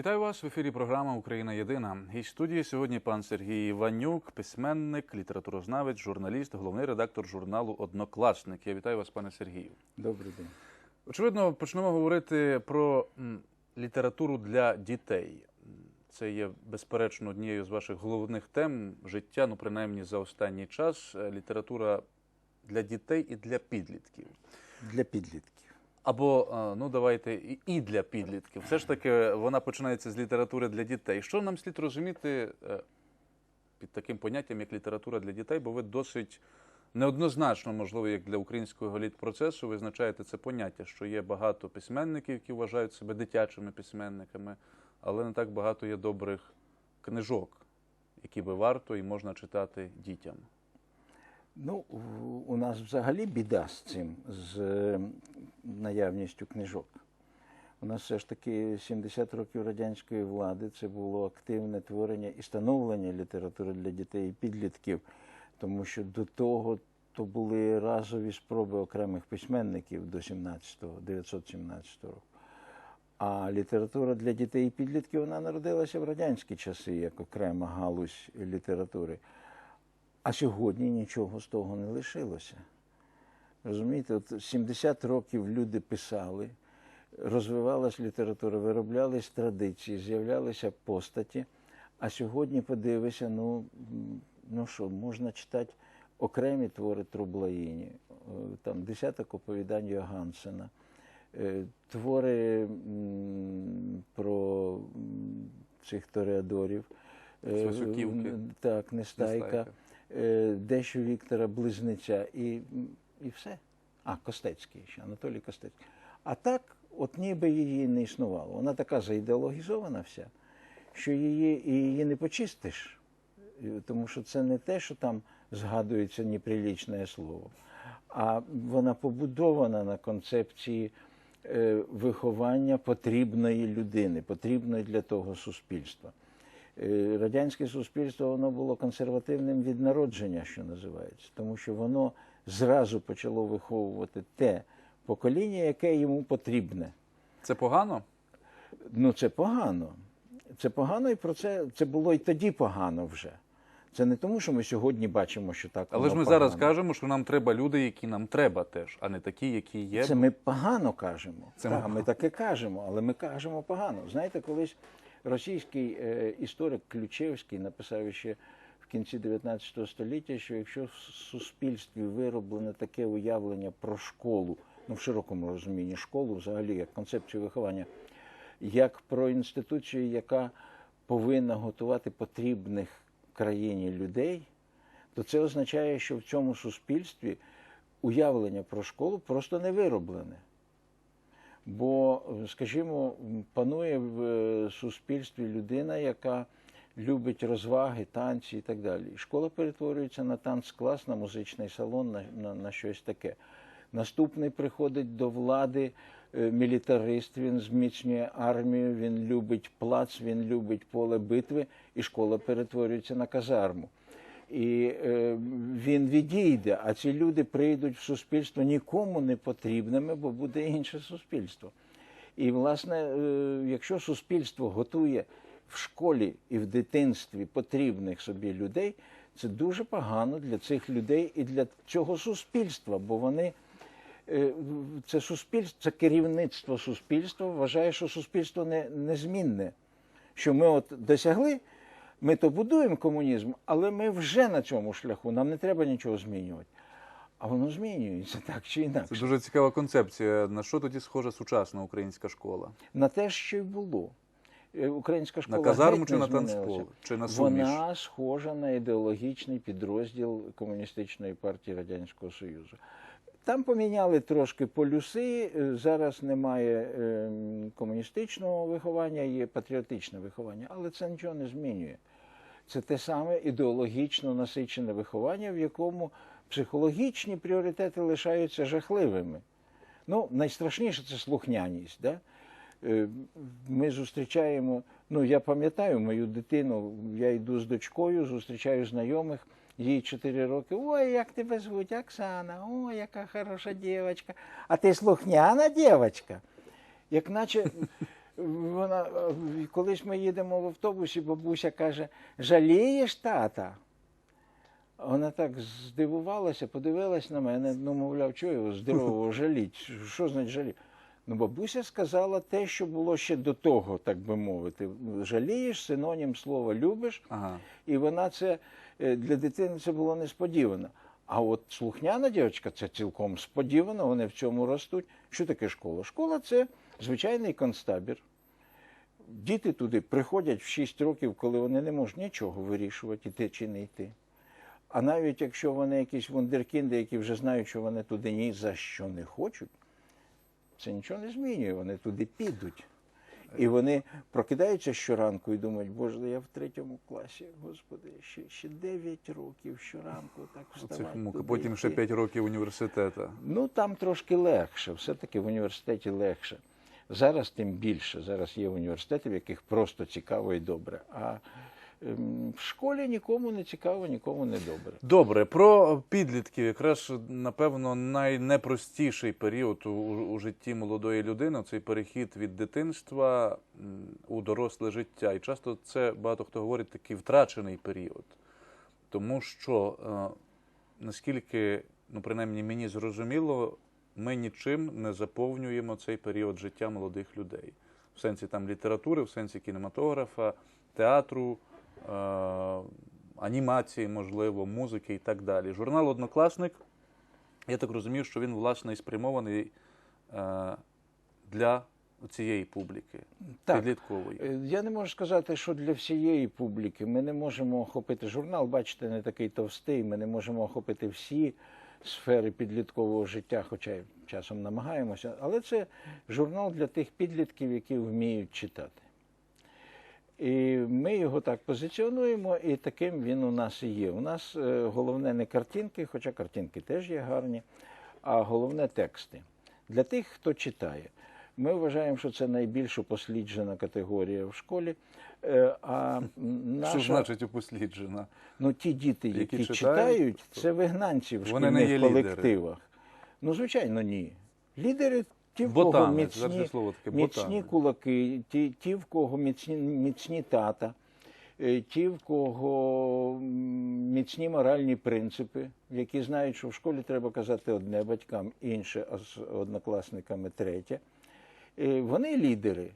Вітаю вас в ефірі. Програма Україна Єдина. Гість студії сьогодні пан Сергій Іванюк, письменник, літературознавець, журналіст, головний редактор журналу Однокласник. Я вітаю вас, пане Сергію. Добрий день. Очевидно, почнемо говорити про літературу для дітей. Це є безперечно однією з ваших головних тем життя, ну принаймні за останній час. Література для дітей і для підлітків. Для підлітків. Або ну давайте і- і для підлітків. Все ж таки вона починається з літератури для дітей. Що нам слід розуміти е, під таким поняттям, як література для дітей? Бо ви досить неоднозначно, можливо, як для українського літпроцесу, визначаєте це поняття, що є багато письменників, які вважають себе дитячими письменниками, але не так багато є добрих книжок, які би варто і можна читати дітям. Ну, у нас взагалі біда з цим, з наявністю книжок. У нас все ж таки 70 років радянської влади це було активне творення і становлення літератури для дітей і підлітків, тому що до того то були разові спроби окремих письменників до 17-го, 917 року. А література для дітей і підлітків вона народилася в радянські часи як окрема галузь літератури. А сьогодні нічого з того не лишилося. Розумієте, от 70 років люди писали, розвивалась література, вироблялись традиції, з'являлися постаті. А сьогодні подивися, ну, ну що, можна читати окремі твори Трублаїні, е, там десяток оповідань Йогансена, е, твори про цих тореадорів. З Так, Нестайка Нестайка. Е, дещо Віктора Близнеця і, і все. А, Костецький ще, Анатолій Костецький. А так, от ніби її не існувало. Вона така заідеологізована вся, що її, її не почистиш. Тому що це не те, що там згадується неприлічне слово, а вона побудована на концепції е, виховання потрібної людини, потрібної для того суспільства. Е, Радянське суспільство воно було консервативним від народження, що називається, тому що воно зразу почало виховувати те покоління, яке йому потрібне. Це погано? Ну, це погано. Це погано, і про це це було і тоді погано вже. Це не тому, що ми сьогодні бачимо, що так. Але ж ми зараз кажемо, що нам треба люди, які нам треба теж, а не такі, які є. Це ми погано кажемо. Це Це ми так, ми таке кажемо, але ми кажемо погано. Знаєте, колись російський історик Ключевський написав ще в кінці 19 століття, що якщо в суспільстві вироблене таке уявлення про школу, ну в широкому розумінні школу, взагалі як концепцію виховання, як про інституцію, яка повинна готувати потрібних країні людей, то це означає, що в цьому суспільстві уявлення про школу просто не вироблене. Бо, скажімо, панує в е, суспільстві людина, яка любить розваги, танці і так далі. Школа перетворюється на танцклас, на музичний салон, на, на, на щось таке. Наступний приходить до влади е, мілітарист, він зміцнює армію, він любить плац, він любить поле битви, і школа перетворюється на казарму. І е, він відійде, а ці люди прийдуть в суспільство нікому не потрібними, бо буде інше суспільство. І, власне, е, якщо суспільство готує в школі і в дитинстві потрібних собі людей, це дуже погано для цих людей і для цього суспільства, бо вони е, це суспільство, це керівництво суспільства вважає, що суспільство не, незмінне. Що ми от досягли, ми то будуємо комунізм, але ми вже на цьому шляху, нам не треба нічого змінювати. А воно змінюється так чи Це інакше. дуже цікава концепція. На що тоді схожа сучасна українська школа? На те, що й було. Е, Українська школа казарму чи на танцпол? Чи на суміш? Вона схожа на ідеологічний підрозділ Комуністичної партії Радянського Союзу. Там поміняли трошки полюси. е, Зараз немає ем, комуністичного виховання, є патріотичне виховання, але це нічого не змінює. Це те саме ідеологічно насичене виховання, в якому психологічні пріоритети лишаються жахливими. Ну, найстрашніше це слухняність. Да? Е, Ми зустрічаємо, ну я пам'ятаю мою дитину, я йду з дочкою, зустрічаю знайомих, їй 4 роки. Ой, як тебе звуть, Оксана, ой, яка хороша дівчинка. А ти слухняна дівчинка. Як наче Вона, е, колись ми їдемо в автобусі, бабуся каже: жалієш тата? Вона так здивувалася, подивилась на мене, ну, мовляв, чого його здорового жаліть? Що значить жаліть? Ну, бабуся сказала те, що було ще до того, так би мовити. Жалієш синонім слова любиш, Ага. і вона це е, для дитини це було несподівано. А от слухняна дівчинка це цілком сподівано, вони в цьому ростуть. Що таке школа? Школа це звичайний концтабір. Діти туди приходять в 6 років, коли вони не можуть нічого вирішувати, йти чи не йти. А навіть якщо вони якісь вундеркінди, які вже знають, що вони туди ні за що не хочуть, це нічого не змінює, вони туди підуть. І вони прокидаються щоранку і думають, боже, я в третьому класі, господи, ще, ще 9 років щоранку так вставати. мук. Потім ще йти». 5 років університету. Ну там трошки легше, все-таки в університеті легше. Зараз тим більше. Зараз є університети, в яких просто цікаво і добре. А ем, в школі нікому не цікаво, нікому не добре. Добре, про підлітків, якраз напевно найнепростіший період у, у житті молодої людини цей перехід від дитинства у доросле життя. І часто це багато хто говорить такий втрачений період. Тому що е, наскільки, ну принаймні мені зрозуміло, ми нічим не заповнюємо цей період життя молодих людей. В сенсі там літератури, в сенсі кінематографа, театру, е, анімації, можливо, музики і так далі. Журнал Однокласник, я так розумію, що він, власне, і спрямований е, для цієї публіки, Так. підліткової. Е, Я не можу сказати, що для всієї публіки ми не можемо охопити журнал, бачите, не такий товстий. Ми не можемо охопити всі сфери підліткового життя, хоча й часом намагаємося. Але це журнал для тих підлітків, які вміють читати. І ми його так позиціонуємо, і таким він у нас і є. У нас е, головне не картинки, хоча картинки теж є гарні, а головне тексти. Для тих, хто читає. Ми вважаємо, що це найбільш упосліджена категорія в школі. Е, А наша, Що значить упосліджена? ну, ті діти, Які які, читають, читають, то- це вигнанці в Вони не шкільних є лідери. колективах. Ну, звичайно, ні. Лідери ті, в кого міцні, слово таке, міцні кулаки, ті, ті, в кого міцні, міцні тата, е, ті, в кого міцні моральні принципи, які знають, що в школі треба казати одне батькам, інше, а з однокласниками третє. Е, Вони лідери.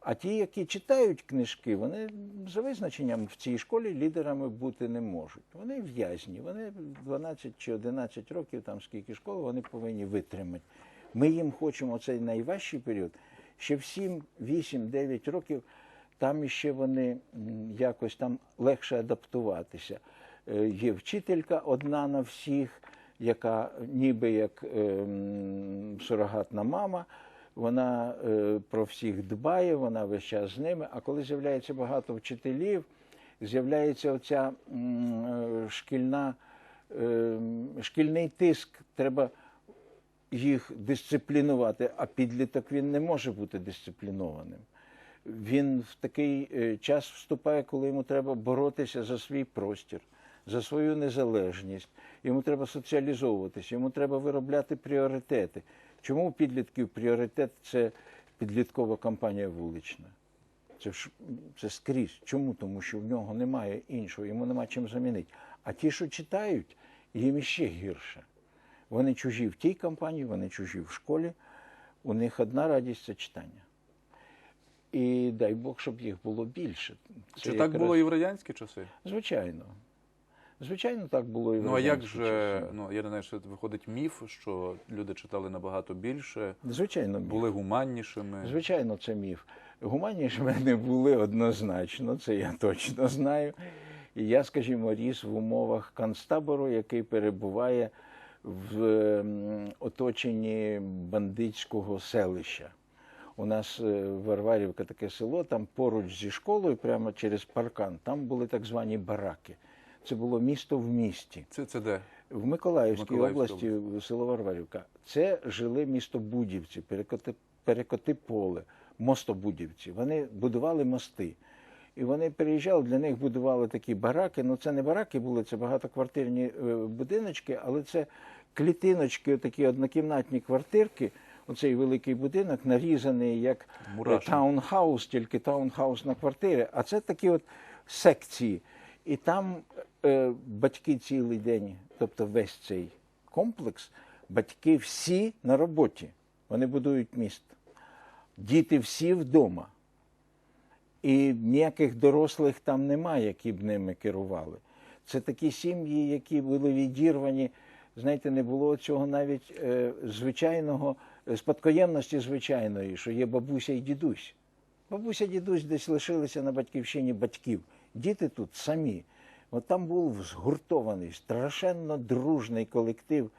А ті, які читають книжки, вони за визначенням в цій школі лідерами бути не можуть. Вони в'язні, вони 12 чи 11 років, там скільки школи, вони повинні витримати. Ми їм хочемо цей найважчий період. Ще в 7, 8, 9 років там іще вони якось там легше адаптуватися. Е, Є вчителька одна на всіх, яка ніби як е, сурогатна мама. Вона е, про всіх дбає, вона весь час з ними. А коли з'являється багато вчителів, з'являється оця е, шкільна, е, шкільний тиск. Треба їх дисциплінувати, а підліток він не може бути дисциплінованим. Він в такий час вступає, коли йому треба боротися за свій простір, за свою незалежність. Йому треба соціалізовуватися, йому треба виробляти пріоритети. Чому у підлітків пріоритет це підліткова кампанія вулична? Це це скрізь. Чому? Тому що в нього немає іншого, йому нема чим замінити. А ті, що читають, їм іще гірше. Вони чужі в тій кампанії, вони чужі в школі. У них одна радість це читання. І дай Бог, щоб їх було більше. Це Чи так якраз- було і в радянські часи? Звичайно. Звичайно, так було і в Ну а як же, ну я не знаю, що виходить міф, що люди читали набагато більше, Звичайно, міф. були гуманнішими. Звичайно, це міф. Гуманніше мене були однозначно, це я точно знаю. І я, скажімо, ріс в умовах концтабору, який перебуває в оточенні бандитського селища. У нас е, Варварівка таке село, там поруч зі школою, прямо через паркан, там були так звані бараки. Це було місто в місті. Це, це де? В Миколаївській області, село Варварівка. Це жили місто Будівці, перекоти, перекоти поле, мостобудівці. Вони будували мости. І вони переїжджали, для них будували такі бараки. Ну це не бараки були, це багатоквартирні е, будиночки, але це клітиночки, такі однокімнатні квартирки оцей великий будинок, нарізаний як Мурашник. таунхаус, тільки таунхаус на квартири. А це такі от секції. І там е, батьки цілий день, тобто весь цей комплекс, батьки всі на роботі. Вони будують міст. Діти всі вдома. І ніяких дорослих там немає, які б ними керували. Це такі сім'ї, які були відірвані. Знаєте, не було цього навіть е, звичайного е, спадкоємності звичайної, що є бабуся і дідусь. Бабуся дідусь десь лишилися на батьківщині батьків. Діти тут самі. От там був згуртований, страшенно дружний колектив,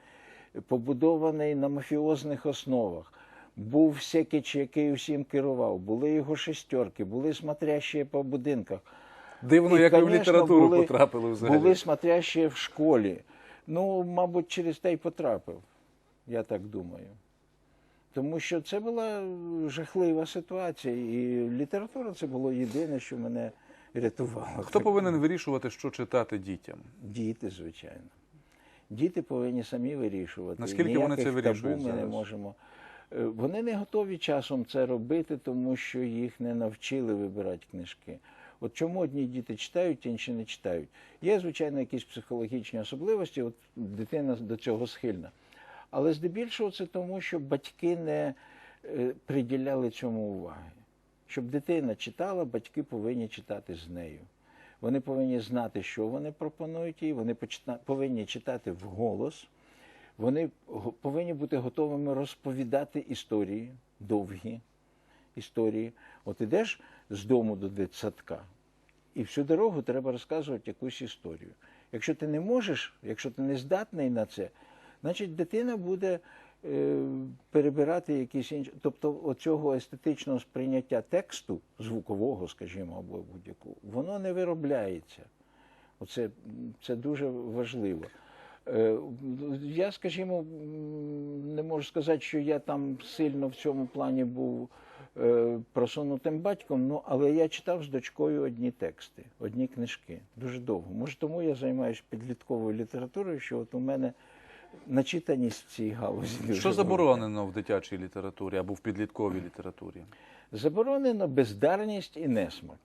побудований на мафіозних основах. Був Секіч, який усім керував, були його шестерки, були смотрящі по будинках. Дивно, І, як ви в літературу були- потрапили взагалі. Були смотрящі в школі. Ну, мабуть, через те й потрапив, я так думаю. Тому що це була жахлива ситуація, і література це було єдине, що мене рятувало. Хто повинен вирішувати, що читати дітям? Діти, звичайно. Діти повинні самі вирішувати. Наскільки вони це вирішують табу ми не можемо. Е, Вони не готові часом це робити, тому що їх не навчили вибирати книжки. От чому одні діти читають, інші не читають. Є, звичайно, якісь психологічні особливості, от дитина до цього схильна. Але здебільшого це тому, що батьки не е, приділяли цьому уваги. Щоб дитина читала, батьки повинні читати з нею. Вони повинні знати, що вони пропонують їй, вони повинні читати вголос, вони повинні бути готовими розповідати історії, довгі історії. От ідеш з дому до дитсадка, і всю дорогу треба розказувати якусь історію. Якщо ти не можеш, якщо ти не здатний на це, значить дитина буде перебирати якісь інші. Тобто оцього естетичного сприйняття тексту, звукового, скажімо, або будь-якого, воно не виробляється. Оце це дуже важливо. Е, Я, скажімо, не можу сказати, що я там сильно в цьому плані був е, просунутим батьком, ну, але я читав з дочкою одні тексти, одні книжки. Дуже довго. Може, тому я займаюся підлітковою літературою, що от у мене начитаність в цій галузі. Що заборонено в дитячій літературі або в підлітковій літературі? Заборонено бездарність і несмак.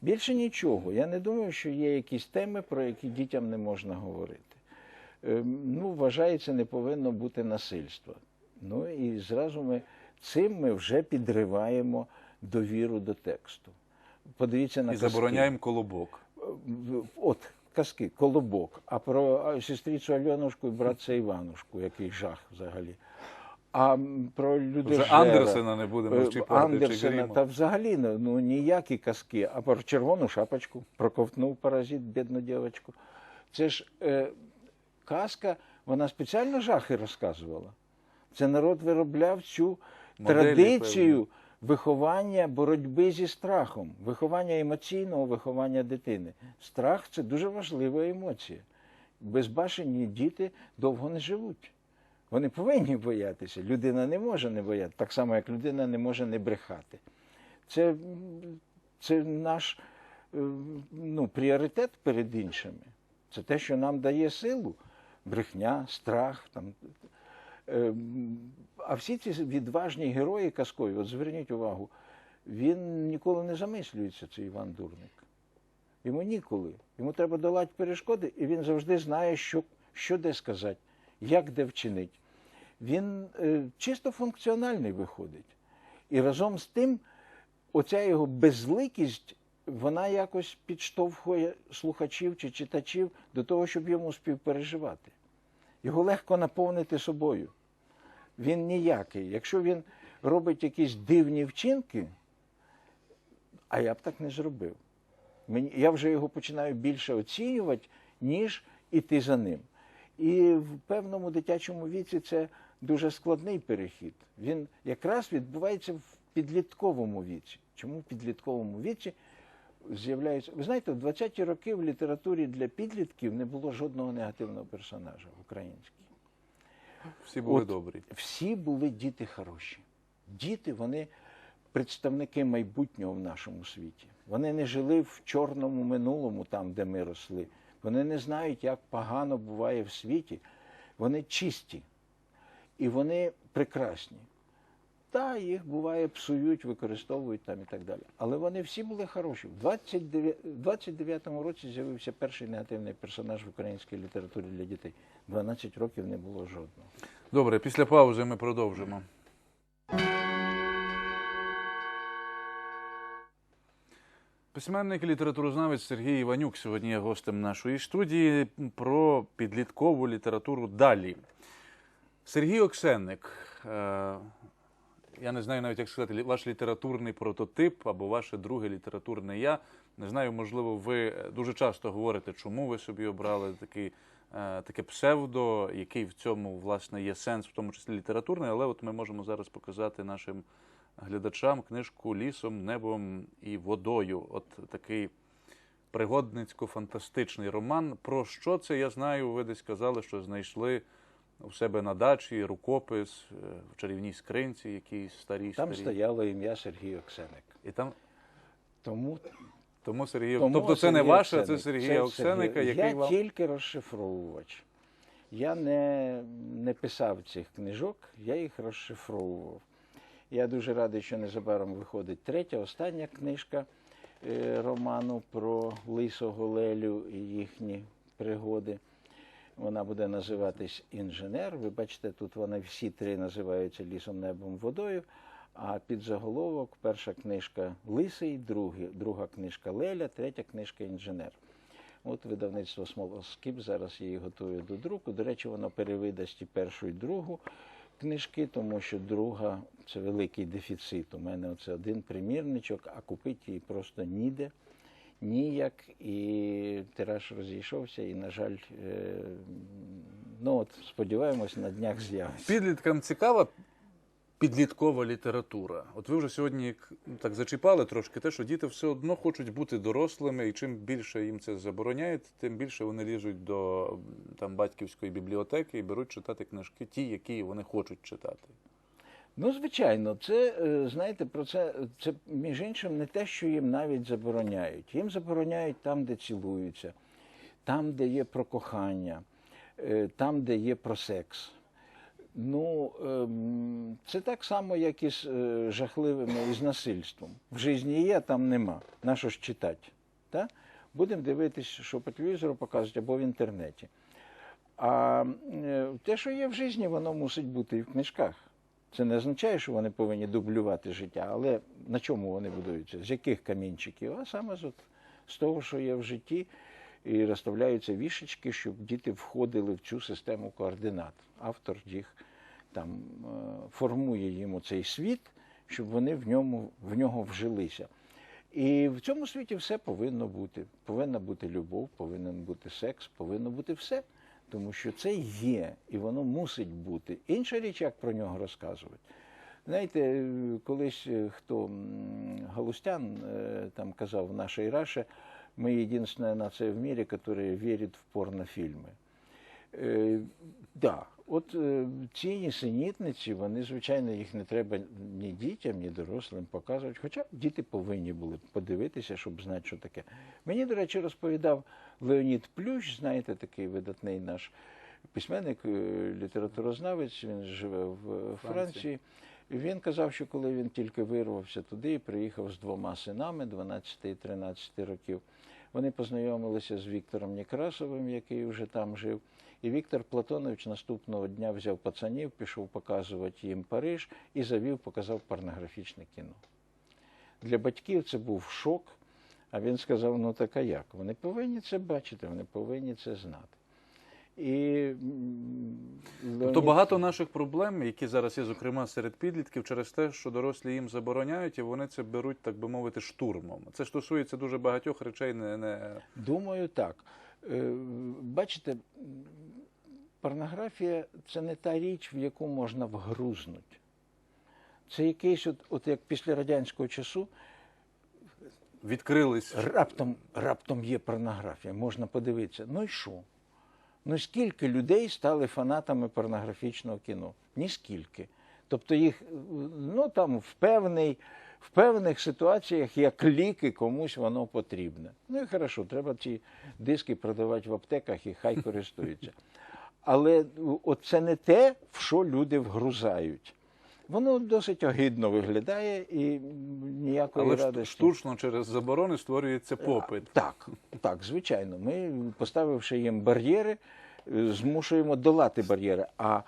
Більше нічого. Я не думаю, що є якісь теми, про які дітям не можна говорити. Ем, Ну, вважається, не повинно бути насильства. Ну і зразу ми цим ми вже підриваємо довіру до тексту. Подивіться на І казки. забороняємо колобок. От казки, колобок. А про сестрицю Альонушку і братця Іванушку, який жах взагалі. А про Людожера, Вже Андерсена не будемо е, чіпати, чи Андерсена, та взагалі ну, ну, ніякі казки, а про червону шапочку проковтнув паразит, бідну дівчинку. Це ж е, казка, вона спеціально жахи розказувала. Це народ виробляв цю Моделі, традицію виховання боротьби зі страхом, виховання емоційного виховання дитини. Страх це дуже важлива емоція. Безбашені діти довго не живуть. Вони повинні боятися. Людина не може не боятися, так само, як людина не може не брехати. Це, це наш е, ну, пріоритет перед іншими. Це те, що нам дає силу. Брехня, страх. Там. Е, м, А всі ці відважні герої казкові, от зверніть увагу, він ніколи не замислюється, цей Іван Дурник. Йому ніколи. Йому треба долати перешкоди, і він завжди знає, що, що де сказати, як де вчинити. Він е, чисто функціональний виходить. І разом з тим, оця його безликість, вона якось підштовхує слухачів чи читачів до того, щоб йому співпереживати. Його легко наповнити собою. Він ніякий. Якщо він робить якісь дивні вчинки, а я б так не зробив. Мені, я вже його починаю більше оцінювати, ніж іти за ним. І в певному дитячому віці це дуже складний перехід. Він якраз відбувається в підлітковому віці. Чому в підлітковому віці з'являється. Ви знаєте, в 20-ті роки в літературі для підлітків не було жодного негативного персонажа в українській. Всі були От добрі. Всі були діти хороші. Діти, вони представники майбутнього в нашому світі. Вони не жили в чорному минулому, там, де ми росли. Вони не знають, як погано буває в світі. Вони чисті і вони прекрасні. Та їх буває псують, використовують там і так далі. Але вони всі були хороші. В 29 в 29-му році з'явився перший негативний персонаж в українській літературі для дітей. 12 років не було жодного. Добре, після паузи ми продовжимо. Письменник і літературознавець Сергій Іванюк сьогодні є гостем нашої студії про підліткову літературу далі. Сергій Оксенник, е, я не знаю навіть, як сказати, ваш літературний прототип або ваше друге літературне я. Не знаю, можливо, ви дуже часто говорите, чому ви собі обрали такий, е, таке псевдо, який в цьому власне є сенс, в тому числі літературний, але от ми можемо зараз показати нашим глядачам книжку Лісом, небом і водою. От такий пригодницько-фантастичний роман. Про що це я знаю? Ви десь казали, що знайшли у себе на дачі рукопис е, в чарівній скринці, якійсь старій Там старій. стояло ім'я Сергій Оксеник. І там Тому, тому Сергій. тому тобто це не Сергій ваше, це Сергія Це Оксеника, Сергій. який Я вам тільки розшифровувач. Я не, не писав цих книжок, я їх розшифровував. Я дуже радий, що незабаром виходить третя, остання книжка е, роману про Лисого Лелю і їхні пригоди. Вона буде називатись Інженер. Ви бачите, тут вони всі три називаються лісом, небом, водою. А під заголовок перша книжка Лисий, другі, друга книжка Леля, третя книжка Інженер. От видавництво Смолоскіп зараз її готує до друку. До речі, воно перевидасть і першу, і другу книжки, тому що друга це великий дефіцит. У мене оце один примірничок, а купити її просто ніде, ніяк. І тираж розійшовся, і, на жаль, е, ну от сподіваємось, на днях з'явиться. підліткам цікава підліткова література. От ви вже сьогодні ну, так зачіпали трошки те, що діти все одно хочуть бути дорослими, і чим більше їм це забороняють, тим більше вони лізуть до там батьківської бібліотеки і беруть читати книжки, ті, які вони хочуть читати. Ну, звичайно, це е, знаєте, про це це між іншим не те, що їм навіть забороняють. Їм забороняють там, де цілуються, там, де є про кохання, е, там, де є про секс. Ну, ем, це так само, як і з е, жахливими і з насильством. В житті є, там нема. На що ж читати? Та? Будемо дивитися, що по телевізору показують або в інтернеті. А те, що є в житті, воно мусить бути і в книжках. Це не означає, що вони повинні дублювати життя, але на чому вони будуються? З яких камінчиків? А саме з, от, з того, що є в житті, і розставляються вішечки, щоб діти входили в цю систему координат. Автор їх там е, формує йому цей світ, щоб вони в ньому в нього вжилися. І в цьому світі все повинно бути. Повинна бути любов, повинен бути секс, повинно бути все. Тому що це є, і воно мусить бути. Інша річ, як про нього розказувати. Знаєте, е, колись е, хто Галустян е, там казав в нашій Раші, ми єдина нація в мірі, яка вірить в порнофільми. Е, да, от е, ці нісенітниці, вони, звичайно, їх не треба ні дітям, ні дорослим показувати. Хоча діти повинні були подивитися, щоб знати, що таке. Мені, до речі, розповідав Леонід Плющ, знаєте, такий видатний наш письменник, е, літературознавець, він живе в Франції. Він казав, що коли він тільки вирвався туди і приїхав з двома синами 12 і 13 років, вони познайомилися з Віктором Некрасовим, який вже там жив. І Віктор Платонович наступного дня взяв пацанів, пішов показувати їм Париж і завів, показав порнографічне кіно. Для батьків це був шок, а він сказав: ну так а як? Вони повинні це бачити, вони повинні це знати. І Тобто багато наших проблем, які зараз є, зокрема серед підлітків, через те, що дорослі їм забороняють, і вони це беруть, так би мовити, штурмом. Це стосується дуже багатьох речей, не, не Думаю, так. Е, Бачите, порнографія це не та річ, в яку можна вгрузнути. Це якийсь, от, от як після радянського часу, відкрились. раптом, раптом є порнографія, можна подивитися. Ну і що? Ну скільки людей стали фанатами порнографічного кіно? Ніскільки. Тобто їх ну, там, в, певний, в певних ситуаціях як ліки комусь воно потрібне. Ну і хорошо, треба ці диски продавати в аптеках і хай користуються. Але от це не те, в що люди вгрузають. Воно досить огидно виглядає і ніякої Але радості. штучно через заборони створюється попит. Так, так, звичайно. Ми, поставивши їм бар'єри, е, змушуємо долати бар'єри. А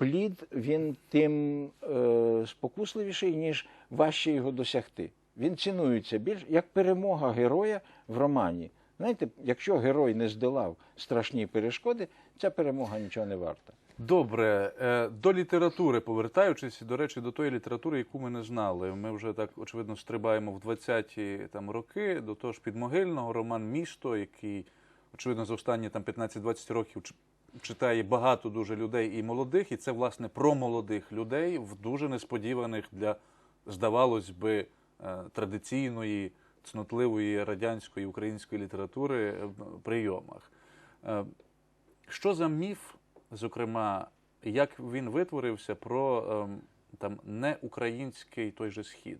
плід він тим е, спокусливіший, ніж важче його досягти. Він цінується більш як перемога героя в романі. Знаєте, якщо герой не здолав страшні перешкоди, ця перемога нічого не варта. Добре, е, до літератури повертаючись, до речі, до тої літератури, яку ми не знали. Ми вже так очевидно стрибаємо в 20-ті там роки, до того ж підмогильного роман Місто, який очевидно за останні там 15-20 років читає багато дуже людей і молодих, і це власне про молодих людей в дуже несподіваних для, здавалось би, е, традиційної, цнотливої радянської української літератури е, прийомах. Е, Що за міф, зокрема, як він витворився про ем, там неукраїнський той же схід?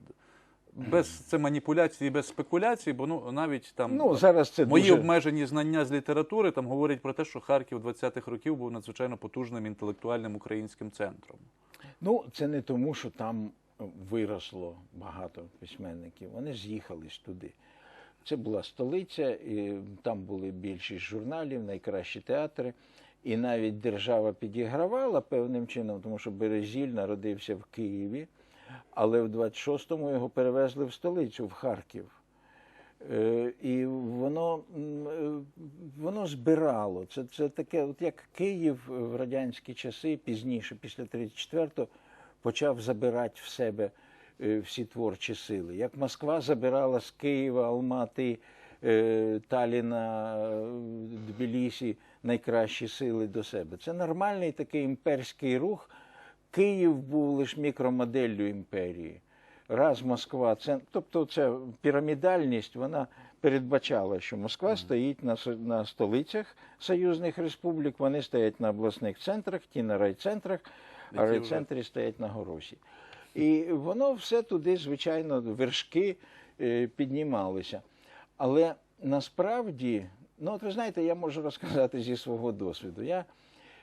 Без це маніпуляції, без спекуляцій, бо ну навіть там Ну, зараз це мої дуже... обмежені знання з літератури там говорять про те, що Харків 20-х років був надзвичайно потужним інтелектуальним українським центром. Ну, це не тому, що там виросло багато письменників. Вони з'їхались туди. Це була столиця, і там були більшість журналів, найкращі театри. І навіть держава підігравала певним чином, тому що Березіль народився в Києві, але в 26-му його перевезли в столицю, в Харків. Е, І воно, е, воно збирало. Це, це таке, от як Київ в радянські часи, пізніше, після 34-го, почав забирати в себе е, всі творчі сили. Як Москва забирала з Києва, Алмати, Таліна, Тбілісі найкращі сили до себе. Це нормальний такий імперський рух. Київ був лише мікромоделлю імперії. Раз Москва, це, тобто ця пірамідальність, вона передбачала, що Москва стоїть на, на столицях союзних республік, вони стоять на обласних центрах, ті на райцентрах, а райцентри стоять на горосі. І воно все туди, звичайно, вершки е, піднімалися. Але насправді, ну от ви знаєте, я можу розказати зі свого досвіду. Я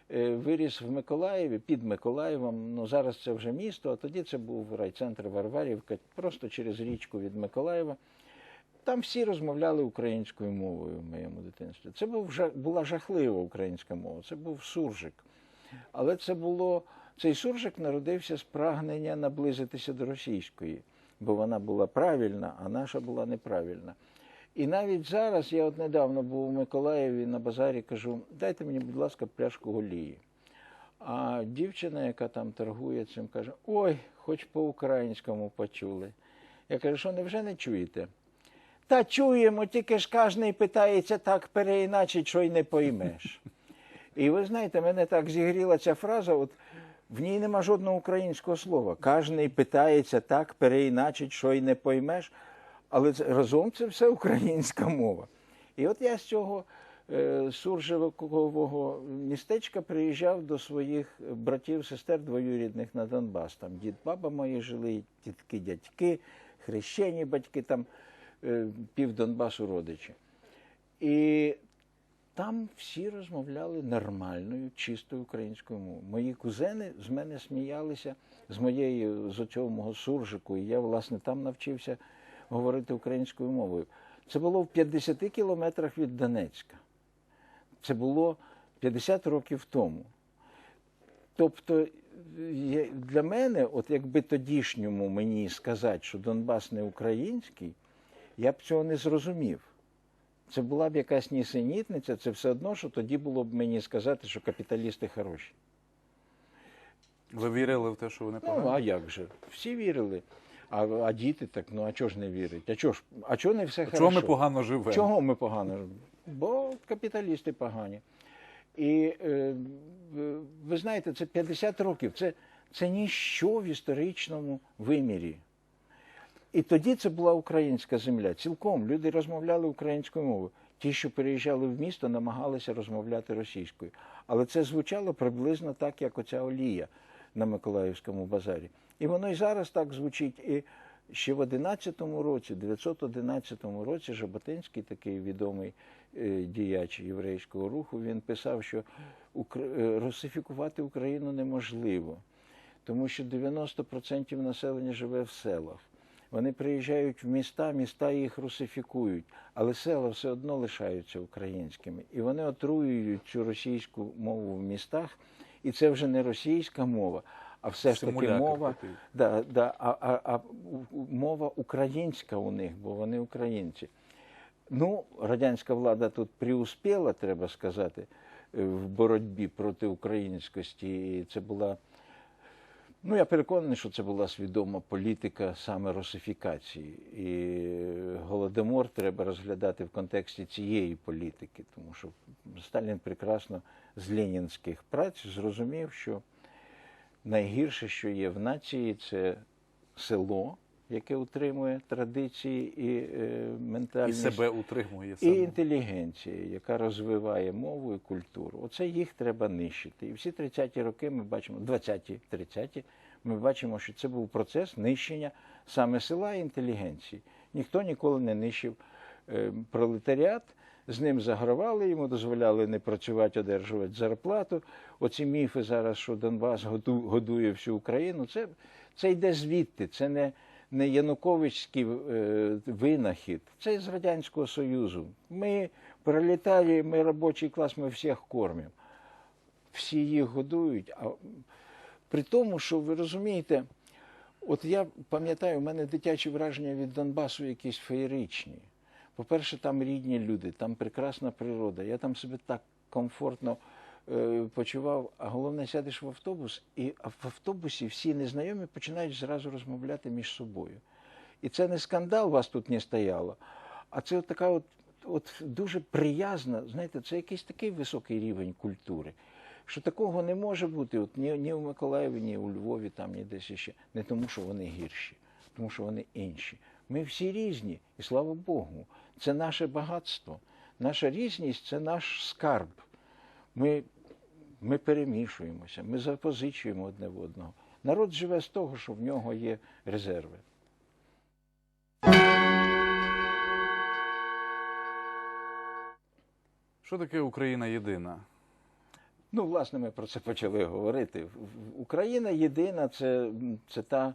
виріс в Миколаєві, під Миколаєвом. Ну зараз це вже місто, а тоді це був райцентр Варварівка, просто через річку від Миколаєва. Там всі розмовляли українською мовою в моєму дитинстві. Це був була жахлива українська мова, це був суржик. Але це було цей суржик народився з прагнення наблизитися до російської, бо вона була правильна, а наша була неправильна. І навіть зараз я от недавно був у Миколаєві на базарі, кажу, дайте мені, будь ласка, пляшку голії. А дівчина, яка там торгує цим, каже: Ой, хоч по-українському почули. Я кажу, що невже не чуєте? Та чуємо, тільки ж кожний питається так переіначить, що й не поймеш. І ви знаєте, мене так зігріла ця фраза, от в ній нема жодного українського слова. Кожний питається так переіначить, що й не поймеш. Але разом це все українська мова. І от я з цього е, суржикового містечка приїжджав до своїх братів, сестер двоюрідних на Донбас. Там дід, баба мої жили, тітки, дядьки, хрещені батьки, там е, пів Донбасу родичі. І там всі розмовляли нормальною, чистою українською мовою. Мої кузени з мене сміялися з моєї з оцього мого суржику, і я, власне, там навчився говорити українською мовою. Це було в 50 кілометрах від Донецька. Це було 50 років тому. Тобто, для мене, от якби тодішньому мені сказати, що Донбас не український, я б цього не зрозумів. Це була б якась нісенітниця, це все одно, що тоді було б мені сказати, що капіталісти хороші. Ви вірили в те, що вони погані? Ну, а як же? Всі вірили. А, а діти так, ну а чого ж не вірять? А чого ж? А чого не все Чого хорошо? ми погано живемо? Чого ми погано? живемо? Бо капіталісти погані. І е, ви знаєте, це 50 років, це, це ніщо в історичному вимірі. І тоді це була українська земля. Цілком люди розмовляли українською мовою. Ті, що переїжджали в місто, намагалися розмовляти російською. Але це звучало приблизно так, як оця олія на Миколаївському базарі. І воно і зараз так звучить. І ще в 11-му році, 911 році, Жаботинський, такий відомий е, діяч єврейського руху, він писав, що е, русифікувати Україну неможливо тому що 90% населення живе в селах. Вони приїжджають в міста, міста їх русифікують, але села все одно лишаються українськими. І вони отруюють цю російську мову в містах, і це вже не російська мова, а все ж таки мова, да, да, а, а, а мова українська у них, бо вони українці. Ну, радянська влада тут преуспіла, треба сказати, в боротьбі проти українськості. І це була, ну я переконаний, що це була свідома політика саме русифікації. І голодомор треба розглядати в контексті цієї політики, тому що Сталін прекрасно з ленінських праць зрозумів, що найгірше, що є в нації, це село, яке утримує традиції і е, І ментальність. себе утримує І саме. інтелігенція, яка розвиває мову і культуру. Оце їх треба нищити. І всі 30-ті роки ми бачимо, 20-ті, 30-ті, ми бачимо, що це був процес нищення саме села і інтелігенції. Ніхто ніколи не нищив е, пролетаріат, з ним загравали, йому дозволяли не працювати, одержувати зарплату. Оці міфи зараз, що Донбас годує всю Україну, це, це йде звідти. Це не, не Януковичський е, винахід, це з Радянського Союзу. Ми пролетарі, ми робочий клас, ми всіх кормимо. Всі їх годують. А при тому, що ви розумієте, от я пам'ятаю, у мене дитячі враження від Донбасу якісь феєричні. По-перше, там рідні люди, там прекрасна природа. Я там себе так комфортно почував. А головне, сядеш в автобус, і в автобусі всі незнайомі починають зразу розмовляти між собою. І це не скандал, вас тут не стояло, а це от така от, от дуже приязна, знаєте, це якийсь такий високий рівень культури, що такого не може бути от ні, ні в Миколаєві, ні у Львові, там, ні десь ще. Не тому, що вони гірші, тому що вони інші. Ми всі різні, і слава Богу, це наше багатство. Наша різність це наш скарб. Ми, ми перемішуємося, ми запозичуємо одне в одного. Народ живе з того, що в нього є резерви. Що таке Україна єдина? Ну, власне, ми про це почали говорити. Україна єдина це, це та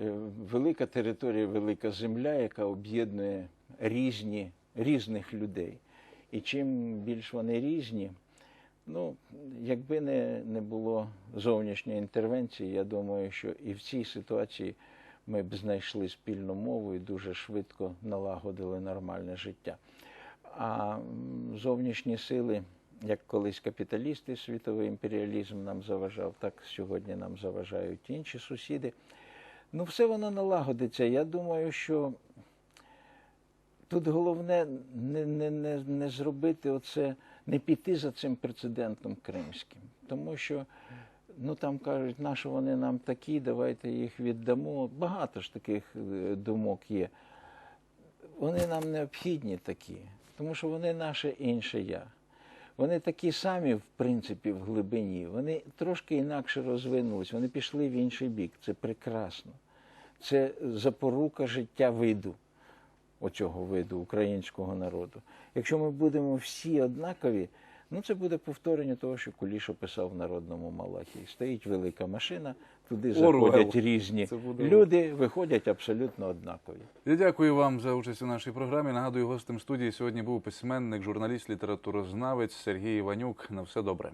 е, велика територія, велика земля, яка об'єднує різні, різних людей. І чим більш вони різні, ну, якби не, не було зовнішньої інтервенції, я думаю, що і в цій ситуації ми б знайшли спільну мову і дуже швидко налагодили нормальне життя. А зовнішні сили, як колись капіталісти, світовий імперіалізм нам заважав, так сьогодні нам заважають інші сусіди. Ну, все воно налагодиться. Я думаю, що тут головне не, не, не, не зробити оце, не піти за цим прецедентом кримським. Тому що ну там кажуть, на що вони нам такі, давайте їх віддамо. Багато ж таких е, думок є вони нам необхідні такі, тому що вони наше інше я. Вони такі самі, в принципі, в глибині. Вони трошки інакше розвинулись, вони пішли в інший бік. Це прекрасно. Це запорука життя виду, оцього виду українського народу. Якщо ми будемо всі однакові, ну це буде повторення того, що Куліш описав в народному Малахії. Стоїть велика машина, туди заходять різні буде люди, виходять абсолютно однакові. Я дякую вам за участь у нашій програмі. Нагадую, гостем студії сьогодні був письменник, журналіст, літературознавець Сергій Іванюк. На все добре.